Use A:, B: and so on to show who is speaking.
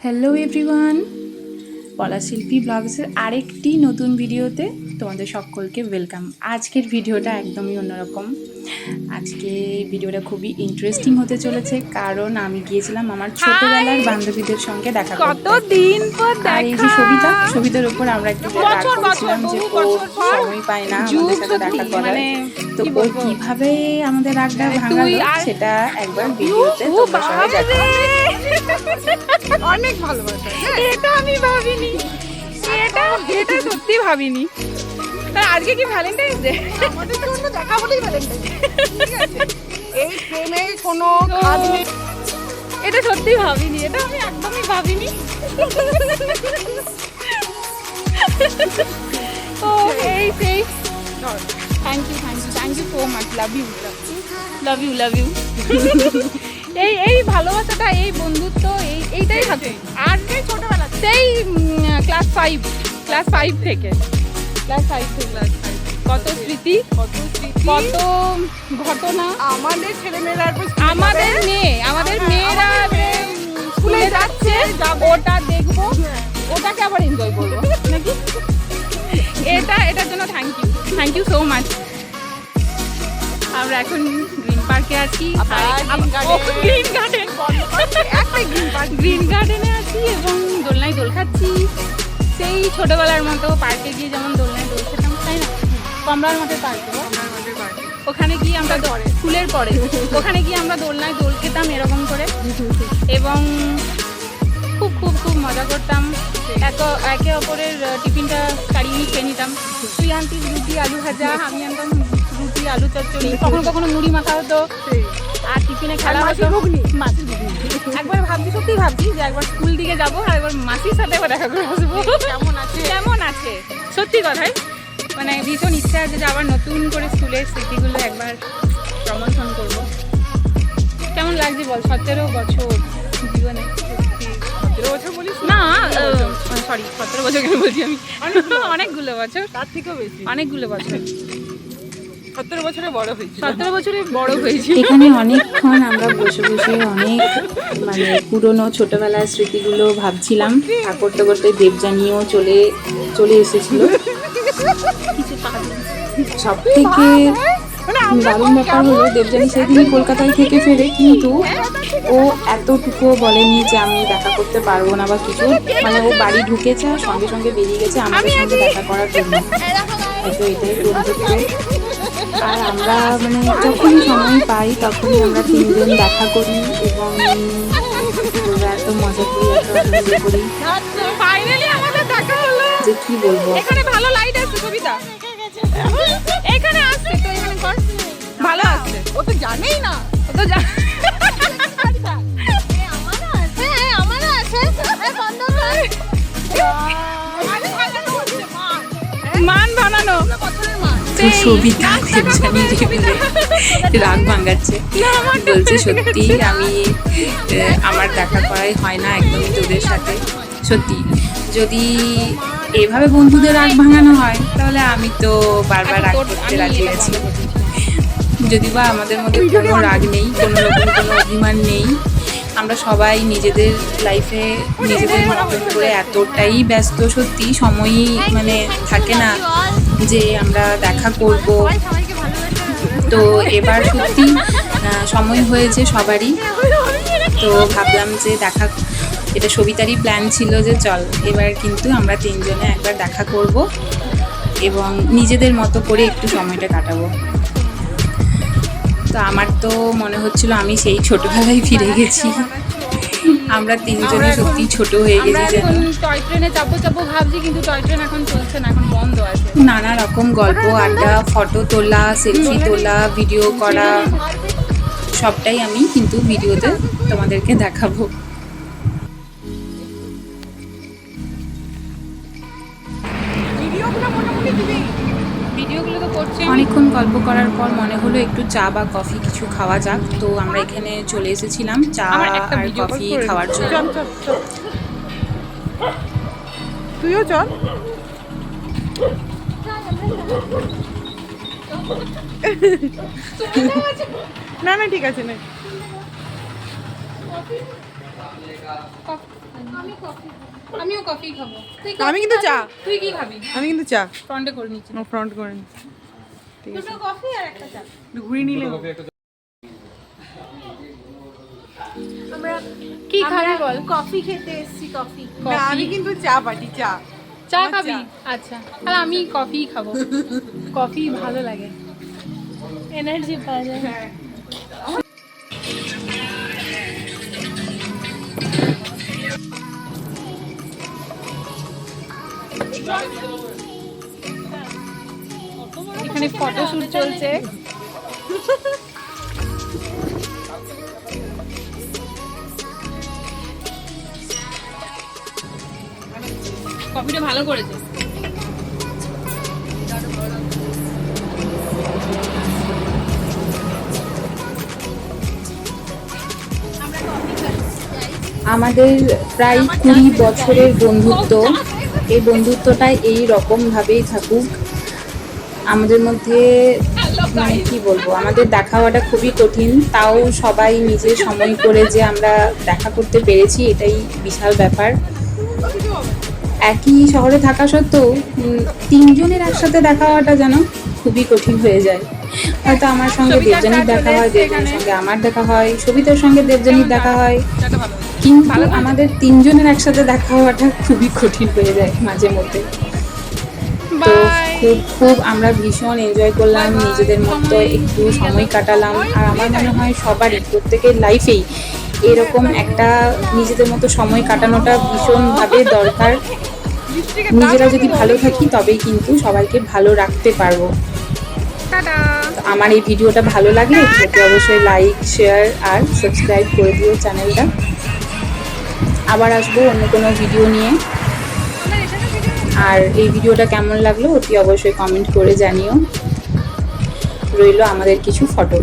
A: Hello everyone পলাশিল্পী ব্লগসের আরেকটি নতুন ভিডিওতে তোমাদের সকলকে ওয়েলকাম আজকের ভিডিওটা একদমই অন্যরকম। আজকে ভিডিওটা খুবই ইন্টারেস্টিং হতে চলেছে কারণ আমি গিয়েছিলাম আমার ছোটবেলার বান্ধবীদের সঙ্গে দেখা করতে।
B: কতদিন পর
A: আর এই যে সবিতা সবিতার উপর আমরা একটু রাগ করেছিলাম যে ও সময় পায় না আমাদের সাথে দেখা করার।
B: মানে
A: তো ও? কীভাবে আমাদের রাগটা ভাঙালো সেটা একবার ভিডিওতে
B: ও
A: তোমরা সবাই দেখো
B: রে!
C: অনেক ভালোবাসা
B: এটা আমি ভাবিনি। এটা এটা সত্যি ভাবিনি। আজকে কি ভ্যালেন্টাইন্স ডে
C: আমাদের জন্য দেখা হলেই ভ্যালেন্টাইন এই প্রেমে কোনো কাজ নেই।
B: এটা সত্যি ভাবিনি এটা আমি একদমই ভাবিনি। ও এই সেই। Thank you thank you thank you so much love you love you love you এই ভালোবাসাটা এই বন্ধুত্ব এই এইটাই থাকে আর সেই ছোটবেলা সেই ক্লাস ফাইভ ক্লাস ফাইভ থেকে। ক্লাস ফাইভ থেকে। কত স্মৃতি?
C: কত স্মৃতি?
B: কত ঘটনা?
C: আমাদের ছেলেমেয়েরা
B: আমাদের মেয়ে আমাদের
C: হ্যাঁ,
B: মেয়েরা স্কুলে যাচ্ছে ওটা দেখব। ওটাকে আবার এনজয় করব নাকি? এটা এটার জন্য thank you thank you so much আমরা এখন পার্কে আছি গ্রিন গার্ডেন
C: গ্রিন
B: গার্ডেনে আছি এবং দোলনায় দোল খাচ্ছি। সেই ছোটবেলার মতো পার্কে গিয়ে যেমন দোলনায় দোল খেতাম তাই না? কমলার মাঠের পার্কে ওখানে গিয়ে আমরা স্কুলের পরে ওখানে গিয়ে আমরা দোলনায় দোল খেতাম এরকম করে। এবং খুব খুব খুব মজা করতাম। এক একে অপরের টিফিনটা নিয়ে খেয়ে নিতাম। তুই আনতিস রুটি আলু ভাজা আমি আনতাম রুটি আলু চচ্চড়ি কখনো কখনো মুড়ি মাখা হতো। আর টিফিনে খেলা হতো।
C: ঘুগনি।
B: ঘুগনি। একবার ভাবছি সত্যি ভাবছি যে একবার স্কুল দিকে যাব আর একবার মাসির সাথে একবার দেখা করে আসব।
C: কেমন আছে?
B: কেমন আছে? সত্যি কথাই। মানে ভীষণ ইচ্ছা আছে যে আবার নতুন করে স্কুলের স্মৃতিগুলো একবার প্রমোশন করব। কেমন লাগছে বল? সতেরো বছর জীবনে?
C: সতেরো বছর বলিস
B: না? সরি সতেরো বছর কেন বলছি আমি? অনেকগুলো বছর।
C: তার থেকেও বেশি।
B: অনেকগুলো বছর।
C: সতেরো বছরে বড় হয়েছে
B: সতেরো বছরে বড় হয়েছি
A: এখানে অনেকক্ষণ আমরা বসে বসে অনেক মানে পুরনো ছোটবেলার স্মৃতিগুলো ভাবছিলাম। আর করতে করতে দেবযানীও চলে চলে এসেছিল। সব থেকে দারুণ ব্যাপার হলো দেবযানী সেদিন কলকাতায় থেকে ফেরে কিন্তু ও এতটুকু বলেনি যে আমি দেখা করতে পারব না বা কিছু। মানে ও বাড়ি ঢুকেছে আর সঙ্গে সঙ্গে বেরিয়ে গেছে আমাদের সঙ্গে দেখা করার জন্য। হয়তো এটাই বন্ধুত্ব আর আমরা মানে যখনই সময় পাই তখনই আমরা তিনজন দেখা করি এবং আমরা এত মজা করি এত আনন্দ করি।
B: হলো।
A: যে কি বলব?
B: এখানে ভালো লাইট আছে কবিতা। এখানে আসছে তো এখানে কর ভালো আসছে।
C: ও তো জানেই না।
B: ও তো যা মান বানানো।
A: তো সবিতা রাগ ভাঙাচ্ছে। বলছে সত্যি আমি আমার দেখা করাই হয় না একদমই তোদের সাথে। সত্যি যদি এভাবে বন্ধুদের রাগ ভাঙানো হয় তাহলে আমি তো বারবার রাগ করতে রাজি আছি। যদি বা আমাদের মধ্যে কোনো রাগ নেই কোনো রকম কোনো অভিমান নেই আমরা সবাই নিজেদের লাইফে নিজেদের মতন করে এতটাই ব্যস্ত সত্যি সময়ই মানে থাকে না। যে আমরা দেখা করব। তো এবার সত্যি সময় হয়েছে সবারই। তো ভাবলাম যে দেখা, এটা সবিতারই প্ল্যান ছিল যে চল, এবার কিন্তু আমরা তিনজনে একবার দেখা করব এবং নিজেদের মতো করে একটু সময়টা কাটাবো। তো আমার তো মনে হচ্ছিল আমি সেই ছোটবেলায় ফিরে গেছি। আমরা তিনজনে সত্যি ছোট হয়ে গেছি
B: এখন টয় ট্রেনে চাপবো চাপবো ভাবছি কিন্তু টয় ট্রেন এখন চলছে না এখন বন্ধ আছে।
A: নানা রকম গল্প আড্ডা ফটো তোলা সেলফি তোলা ভিডিও করা সবটাই আমি কিন্তু ভিডিওতে তোমাদেরকে দেখাবো।
C: ভিডিওগুলো মোটামুটি দিবি
B: ভিডিওগুলো তো করছি
A: অনেকক্ষণ গল্প করার পর মনে হলো একটু চা বা কফি কিছু খাওয়া যাক। তো আমরা এখানে চলে এসেছিলাম চা
B: একটা
A: আর কফি খাওয়ার জন্য।
C: তুইও চল। না না ঠিক আছে না।
B: আমিও কফি খাব। তুই
C: আমি কিন্তু চা।
B: তুই কি খাবি?
C: আমি কিন্তু চা।
B: ফ্রন্টে করে নিচ্ছি।
C: ফ্রন্ট করে নি
B: দুটো কফি আর একটা চা।
C: একটু নিলে আমরা
B: কি খাবি বল?
D: কফি খেতে এসেছি কফি।
C: না আমি কিন্তু চা পাটি চা।
B: চা খাবি? আচ্ছা। আর আমি কফি খাব। কফি ভালো লাগে। এনার্জি পাওয়া যায়। এখানে ফটোশুট চলছে। কফিটা ভালো করেছে।
A: আমাদের প্রায় কুড়ি বছরের বন্ধুত্ব। এই বন্ধুত্বটা এই রকমভাবেই থাকুক। আমাদের মধ্যে মানে কি বলব আমাদের দেখা হওয়াটা খুবই কঠিন। তাও সবাই নিজে সময় করে যে আমরা দেখা করতে পেরেছি এটাই বিশাল ব্যাপার। একই শহরে থাকা সত্ত্বেও তিনজনের একসাথে দেখা হওয়াটা যেন খুবই কঠিন হয়ে যায়। হয়তো আমার সঙ্গে দেবজানির দেখা হয় দেবজানির সঙ্গে আমার দেখা হয় সবিতার সঙ্গে দেবজানির দেখা হয়। কিন্তু আমাদের তিনজনের একসাথে দেখা হওয়াটা খুবই কঠিন হয়ে যায় মাঝে মধ্যে। তো খুব খুব আমরা ভীষণ এনজয় করলাম নিজেদের মতো একটু সময় কাটালাম। আর আমার মনে হয় সবারই প্রত্যেকের লাইফেই এরকম একটা নিজেদের মতো সময় কাটানোটা ভীষণভাবে দরকার। নিজেরা যদি ভালো থাকি তবেই কিন্তু সবাইকে ভালো রাখতে পারব। তো আমার এই ভিডিওটা ভালো লাগলে অবশ্যই লাইক শেয়ার আর সাবস্ক্রাইব করে দিও চ্যানেলটা। আবার আসব অন্য কোনো ভিডিও নিয়ে। আর এই ভিডিওটা কেমন লাগল অতি অবশ্যই কমেন্ট করে জানিও। রইল আমাদের কিছু ফটো